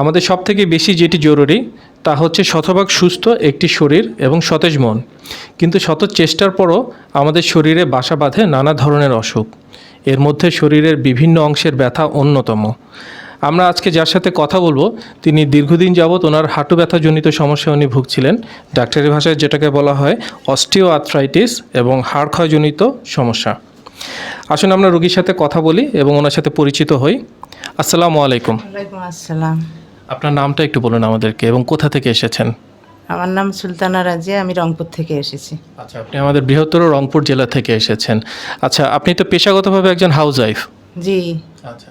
আমাদের সব থেকে বেশি যেটি জরুরি, তা হচ্ছে শতভাগ সুস্থ একটি শরীর এবং সতেজ মন। কিন্তু শত চেষ্টার পরও আমাদের শরীরে বাসা বাঁধে নানা ধরনের অসুখ। এর মধ্যে শরীরের বিভিন্ন অংশের ব্যথা অন্যতম। আমরা আজকে যার সাথে কথা বলব, তিনি দীর্ঘদিন যাবৎ ওনার হাঁটু ব্যথাজনিত সমস্যা উনি ভুগছিলেন। ডাক্তারি ভাষায় যেটাকে বলা হয় অস্টিও আর্থ্রাইটিস এবং হাড় ক্ষয়জনিত সমস্যা। আসুন আমরা রোগীর সাথে কথা বলি এবং ওনার সাথে পরিচিত হই। আসসালামু আলাইকুম। আসসালাম। আপনার নামটা একটু বলুন আমাদেরকে এবং কোথা থেকে এসেছেন? আমার নাম সুলতানা রাজিয়া আমি রংপুর থেকে এসেছি। আচ্ছা আপনি আমাদের বৃহত্তর রংপুর জেলা থেকে এসেছেন। আচ্ছা আপনি তো পেশাগতভাবে একজন হাউস ওয়াইফ জি। আচ্ছা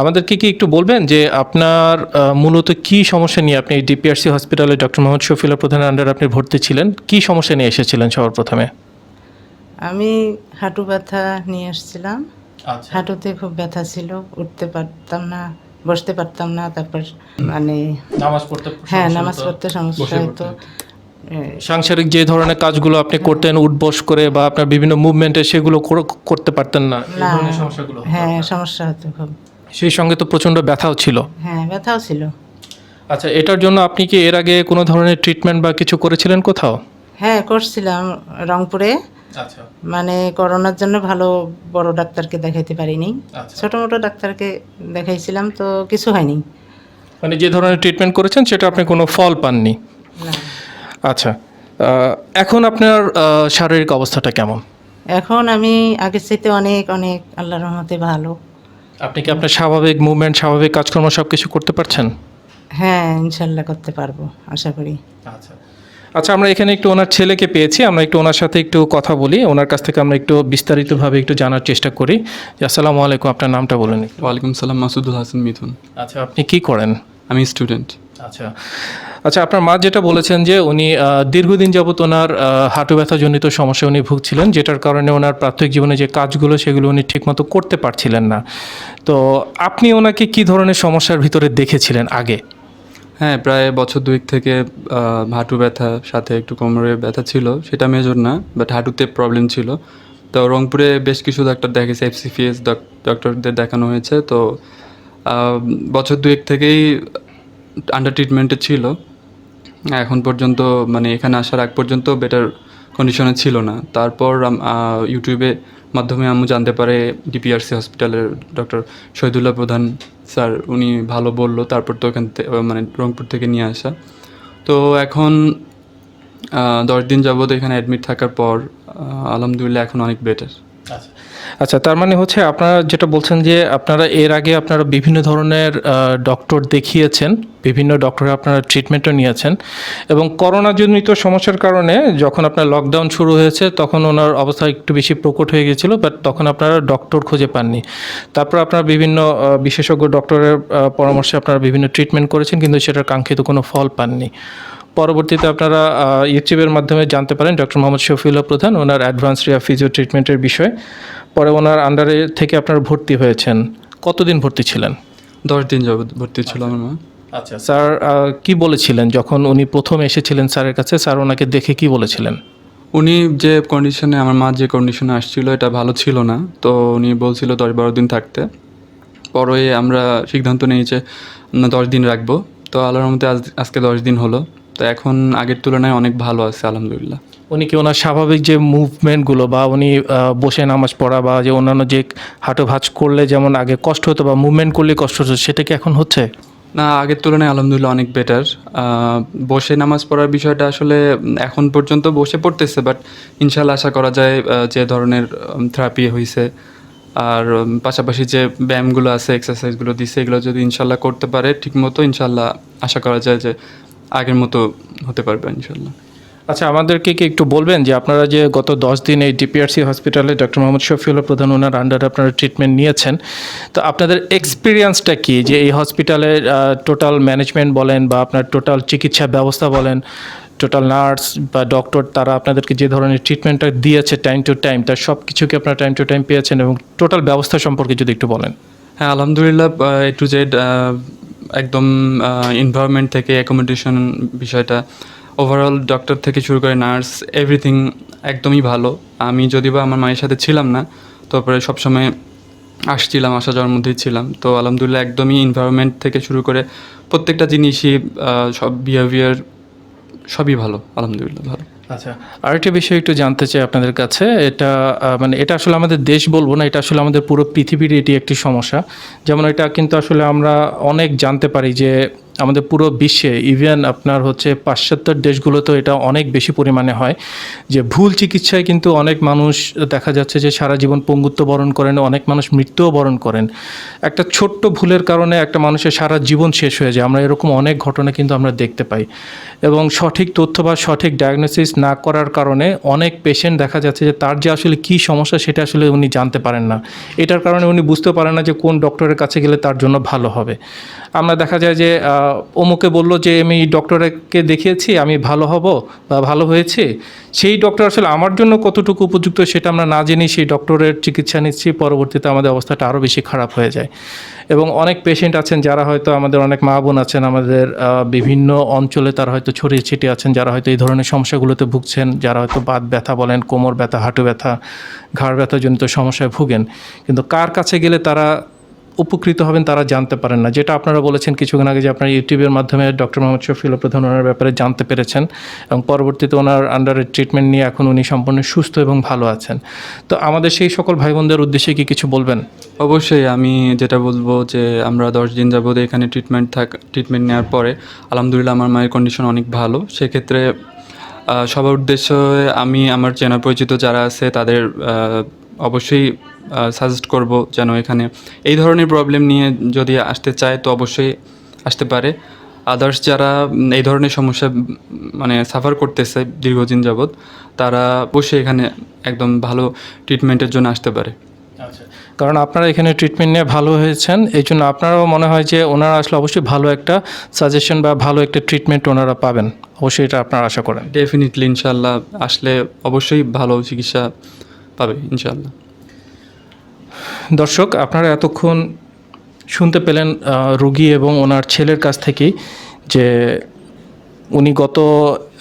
আমাদেরকে কি একটু বলবেন যে আপনার মূলত কি সমস্যা নিয়ে আপনি ডিপিআরসি হসপিটালে ডক্টর মোহাম্মদ শফিলা প্রধানের আন্ডার আপনি ভর্তি ছিলেন? কি সমস্যা নিয়ে এসেছিলেন সবার প্রথমে আমি হাঁটু ব্যথা নিয়ে আসছিলাম। আচ্ছা। হাঁটুতে খুব ব্যথা ছিল উঠতে পারতাম না। বসতে পারতাম না তারপর মানে নামাজ পড়তে হ্যাঁ নামাজ পড়তে সমস্যা হতো সাংসারিক যে ধরনের কাজগুলো আপনি করতেন উঠবস করে বা আপনার বিভিন্ন মুভমেন্টে সেগুলো কর- করতে পারতেন না? এই সমস্যাগুলো হ্যাঁ সমস্যা হতো খুব। সেই সঙ্গে তো প্রচণ্ড ব্যথাও ছিল। হ্যাঁ ব্যথাও ছিল। আচ্ছা এটার জন্য আপনি কি এর আগে কোনো ধরনের ট্রিটমেন্ট বা কিছু করেছিলেন কোথাও? হ্যাঁ করছিলাম রংপুরে। মানে করোনার জন্য ভালো বড় ডাক্তারকে দেখাইতে পারিনি। আচ্ছা। ছোট মোটো ডাক্তারকে দেখাইছিলাম তো কিছু হয়নি। মানে যে ধরনের ট্রিটমেন্ট করেছেন সেটা আপনি কোনো ফল পাননি। আচ্ছা এখন আপনার শারীরিক অবস্থাটা কেমন? এখন আমি আগের চাইতে অনেক অনেক আল্লাহর রহমতে ভালো। আপনি কি আপনার স্বাভাবিক মুভমেন্ট স্বাভাবিক কাজকর্ম সব কিছু করতে পারছেন? হ্যাঁ ইনশাল্লাহ করতে পারব আশা করি। আচ্ছা। আচ্ছা আমরা এখানে একটু ওনার ছেলেকে পেয়েছি আমরা একটু ওনার সাথে একটু কথা বলি ওনার কাছ থেকে আমরা একটু বিস্তারিতভাবে একটু জানার চেষ্টা করি। যে আসসালামু আলাইকুম আপনার নামটা বলেন ওয়ালাইকুম সালাম মাসুদুল হাসান মিথুন। আচ্ছা আপনি কি করেন? আমি স্টুডেন্ট। আচ্ছা। আচ্ছা আপনার মা যেটা বলেছেন যে উনি দীর্ঘদিন যাবত ওনার হাঁটু ব্যথাজনিত সমস্যা উনি ভুগছিলেন যেটার কারণে ওনার প্রাথমিক জীবনে যে কাজগুলো সেগুলো উনি ঠিকমতো করতে পারছিলেন না। তো আপনি ওনাকে কি ধরনের সমস্যার ভিতরে দেখেছিলেন আগে? হ্যাঁ প্রায় বছর দুয়েক থেকে হাঁটু ব্যথা, সাথে একটু কোমরে ব্যথা ছিল, সেটা মেজর না বাট হাঁটুতে প্রবলেম ছিল। তো রংপুরে বেশ কিছু ডাক্তার দেখেছে এফসিপিএস ডক্টরদের দেখানো হয়েছে। তো বছর দুয়েক থেকেই আন্ডার ট্রিটমেন্টে ছিল। এখন পর্যন্ত মানে এখানে আসার আগ পর্যন্ত বেটার কন্ডিশনে ছিল না। তারপর, আম- ইউটিউবে মাধ্যমে আম্মু জানতে পারে ডিপিআরসি হসপিটালের ডক্টর শহীদুল্লাহ প্রধান স্যার, উনি ভালো বলল, তারপর তো ওখান থেকে মানে রংপুর থেকে নিয়ে আসা। তো এখন দশ দিন যাবত এখানে অ্যাডমিট থাকার পর আলহামদুলিল্লাহ এখন অনেক বেটার আচ্ছা তার মানে হচ্ছে আপনারা যেটা বলছেন যে আপনারা এর আগে আপনারা বিভিন্ন ধরনের ডক্টর দেখিয়েছেন, বিভিন্ন ডক্টরে আপনারা ট্রিটমেন্টও নিয়েছেন এবং করোনাজনিত সমস্যার কারণে যখন আপনার লকডাউন শুরু হয়েছে তখন ওনার অবস্থা একটু বেশি প্রকট হয়ে গেছিল বাট তখন আপনারা ডক্টর খুঁজে পাননি। তারপর আপনারা বিভিন্ন বিশেষজ্ঞ ডক্টরের পরামর্শে আপনারা বিভিন্ন ট্রিটমেন্ট করেছেন, কিন্তু সেটার কাঙ্ক্ষিত কোনো ফল পাননি। পরবর্তীতে আপনারা ইউটিউবের মাধ্যমে জানতে পারেন ডক্টর মোহাম্মদ শফিউল্লাহ প্রধান ওনার অ্যাডভান্স রিয়া ফিজিও ট্রিটমেন্টের বিষয়ে। পরে ওনার আন্ডারে থেকে আপনারা ভর্তি হয়েছেন। কতদিন ভর্তি ছিলেন? দশ দিন যাবত ভর্তি ছিল আমার মা। আচ্ছা স্যার কি বলেছিলেন যখন উনি প্রথম এসেছিলেন স্যারের কাছে? স্যার ওনাকে দেখে কি বলেছিলেন? উনি যে কন্ডিশনে আমার মা যে কন্ডিশনে আসছিল এটা ভালো ছিল না। তো উনি বলছিল দশ বারো দিন থাকতে। পরে আমরা সিদ্ধান্ত যে দশ দিন রাখব। তো আল্লাহর মধ্যে আজ আজকে দশ দিন হলো। তো এখন আগের তুলনায় অনেক ভালো আছে আলহামদুলিল্লাহ। উনি কি ওনার স্বাভাবিক যে মুভমেন্টগুলো বা উনি বসে নামাজ পড়া বা যে অন্যান্য যে হাঁটো ভাঁজ করলে যেমন আগে কষ্ট হতো বা মুভমেন্ট করলে কষ্ট হতো সেটা কি এখন হচ্ছে? না আগের তুলনায় আলহামদুলিল্লাহ অনেক বেটার বসে নামাজ পড়ার বিষয়টা আসলে এখন পর্যন্ত বসে পড়তেছে বাট ইনশাল্লাহ আশা করা যায় যে ধরনের থেরাপি হয়েছে আর পাশাপাশি যে ব্যায়ামগুলো আছে এক্সারসাইজগুলো দিছে এগুলো যদি ইনশাল্লাহ করতে পারে ঠিকমতো ইনশাল্লাহ আশা করা যায় যে আগের মতো হতে পারবে ইনশাল্লাহ আচ্ছা আমাদেরকে কি একটু বলবেন যে আপনারা যে গত দশ দিন এই ডিপিআরসি হসপিটালে ডক্টর মোহাম্মদ শফিউল্লাহ প্রধান ওনার আন্ডারে আপনারা ট্রিটমেন্ট নিয়েছেন। তো আপনাদের এক্সপিরিয়েন্সটা কি? যে এই হসপিটালের টোটাল ম্যানেজমেন্ট বলেন বা আপনার টোটাল চিকিৎসা ব্যবস্থা বলেন টোটাল নার্স বা ডক্টর তারা আপনাদেরকে যে ধরনের ট্রিটমেন্টটা দিয়েছে টাইম টু টাইম তার সব কিছুকে আপনারা টাইম টু টাইম পেয়েছেন? এবং টোটাল ব্যবস্থা সম্পর্কে যদি একটু বলেন। হ্যাঁ আলহামদুলিল্লাহ এ টু জেড একদম এনভায়রনমেন্ট থেকে অ্যাকোমোডেশন বিষয়টা। ওভারঅল ডক্টর থেকে শুরু করে নার্স এভরিথিং একদমই ভালো। আমি যদি বা আমার মায়ের সাথে ছিলাম না, তারপরে সবসময় আসছিলাম, আসা যাওয়ার মধ্যেই ছিলাম। তো আলহামদুলিল্লাহ একদমই এনভায়রনমেন্ট থেকে শুরু করে প্রত্যেকটা জিনিসই সব বিহেভিয়ার সবই ভালো, আলহামদুলিল্লাহ ভালো। আচ্ছা আরেকটা বিষয় একটু জানতে চাই আপনাদের কাছে। এটা মানে এটা আসলে আমাদের দেশ বলব না, এটা আসলে আমাদের পুরো পৃথিবীর এটি একটি সমস্যা। যেমন এটা কিন্তু আসলে আমরা অনেক জানতে পারি যে আমাদের পুরো বিশ্বে ইভেন আপনার হচ্ছে পাশ্চাত্যের দেশগুলোতেও এটা অনেক বেশি পরিমাণে হয় যে ভুল চিকিৎসায় কিন্তু অনেক মানুষ দেখা যাচ্ছে যে সারা জীবন পঙ্গুত্ব বরণ করেন, অনেক মানুষ মৃত্যুও বরণ করেন। একটা ছোট্ট ভুলের কারণে একটা মানুষের সারা জীবন শেষ হয়ে যায়। আমরা এরকম অনেক ঘটনা কিন্তু আমরা দেখতে পাই। এবং সঠিক তথ্য বা সঠিক ডায়াগনোসিস না করার কারণে অনেক পেশেন্ট দেখা যাচ্ছে যে তার যে আসলে কী সমস্যা সেটা আসলে উনি জানতে পারেন না। এটার কারণে উনি বুঝতে পারেন না যে কোন ডক্টরের কাছে গেলে তার জন্য ভালো হবে। আমরা দেখা যায় যে অমুকে বলল যে, আমি ডক্টরকে দেখিয়েছি, আমি ভালো হব বা ভালো হয়েছে। সেই ডক্টর আসলে আমার জন্য কতটুকু উপযুক্ত সেটা আমরা না জেনেই সেই ডক্টরের চিকিৎসা নিচ্ছি। পরবর্তীতে আমাদের অবস্থাটা আরও বেশি খারাপ হয়ে যায়। এবং অনেক পেশেন্ট আছেন যারা হয়তো আমাদের অনেক মা বোন আছেন, আমাদের বিভিন্ন অঞ্চলে তারা হয়তো ছড়িয়ে ছিটিয়ে আছেন, যারা হয়তো এই ধরনের সমস্যাগুলোতে ভুগছেন, যারা হয়তো বাত ব্যথা বলেন, কোমর ব্যথা, হাঁটু ব্যথা, ঘাড় ব্যথাজনিত সমস্যায় ভুগেন। কিন্তু কার কাছে গেলে তারা উপকৃত হবেন তারা জানতে পারেন না। যেটা আপনারা বলেছেন কিছুক্ষণ আগে যে আপনারা ইউটিউবের মাধ্যমে ডক্টর মোহাম্মদ শফিউল প্রধান ওনার ব্যাপারে জানতে পেরেছেন এবং পরবর্তীতে ওনার আন্ডারে ট্রিটমেন্ট নিয়ে এখন উনি সম্পূর্ণ সুস্থ এবং ভালো আছেন। তো আমাদের সেই সকল ভাই বোনদের উদ্দেশ্যে কি কিছু বলবেন? অবশ্যই আমি যেটা বলব যে আমরা দশ দিন যাবত এখানে ট্রিটমেন্ট থাক ট্রিটমেন্ট নেওয়ার পরে আলহামদুলিল্লাহ আমার মায়ের কন্ডিশন অনেক ভালো। সেক্ষেত্রে সবার উদ্দেশ্যে আমি, আমার চেনা পরিচিত যারা আছে তাদের অবশ্যই সাজেস্ট করব যেন এখানে এই ধরনের প্রবলেম নিয়ে যদি আসতে চায় তো অবশ্যই আসতে পারে। আদার্স যারা এই ধরনের সমস্যা মানে সাফার করতেছে দীর্ঘদিন যাবৎ তারা অবশ্যই এখানে একদম ভালো ট্রিটমেন্টের জন্য আসতে পারে। আচ্ছা কারণ আপনারা এখানে ট্রিটমেন্ট নিয়ে ভালো হয়েছেন এই জন্য আপনারাও মনে হয় যে ওনারা আসলে অবশ্যই ভালো একটা সাজেশন বা ভালো একটা ট্রিটমেন্ট ওনারা পাবেন। অবশ্যই এটা আপনারা আশা করেন। ডেফিনেটলি ইনশাল্লাহ আসলে অবশ্যই ভালো চিকিৎসা পাবে ইনশাল্লাহ দর্শক, আপনারা এতক্ষণ শুনতে পেলেন রুগী এবং ওনার ছেলের কাছ থেকেই যে উনি গত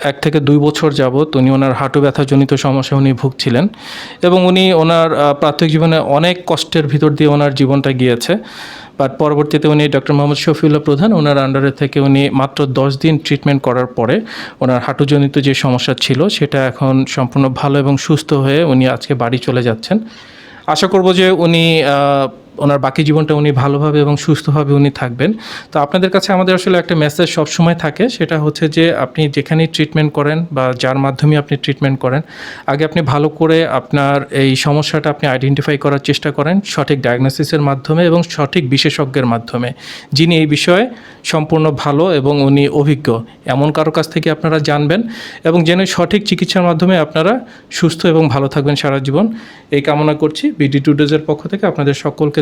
এক থেকে দুই বছর যাবৎ উনি ওনার হাঁটু ব্যথাজনিত সমস্যা উনি ভুগছিলেন এবং উনি ওনার প্রাথমিক জীবনে অনেক কষ্টের ভিতর দিয়ে ওনার জীবনটা গিয়েছে। বাট পরবর্তীতে উনি ডক্টর মোহাম্মদ শফিউল্লাহ প্রধান, ওনার আন্ডারে থেকে উনি মাত্র দশ দিন ট্রিটমেন্ট করার পরে ওনার হাঁটুজনিত যে সমস্যা ছিল, সেটা এখন সম্পূর্ণ ভালো এবং সুস্থ হয়ে উনি আজকে বাড়ি চলে যাচ্ছেন। আশা করব যে উনি ওনার বাকি জীবনটা উনি ভালোভাবে এবং সুস্থভাবে উনি থাকবেন। তো আপনাদের কাছে আমাদের আসলে একটা মেসেজ সবসময় থাকে, সেটা হচ্ছে যে আপনি যেখানেই ট্রিটমেন্ট করেন বা যার মাধ্যমে আপনি ট্রিটমেন্ট করেন, আগে আপনি ভালো করে আপনার এই সমস্যাটা আপনি আইডেন্টিফাই করার চেষ্টা করেন সঠিক ডায়াগনোসিসের মাধ্যমে এবং সঠিক বিশেষজ্ঞের মাধ্যমে, যিনি এই বিষয়ে সম্পূর্ণ ভালো এবং উনি অভিজ্ঞ। এমন কারও কাছ থেকে আপনারা জানবেন এবং জেনে সঠিক চিকিৎসার মাধ্যমে আপনারা সুস্থ এবং ভালো থাকবেন সারা জীবন। এই কামনা করছি বিডি টুডেজের পক্ষ থেকে আপনাদের সকলকে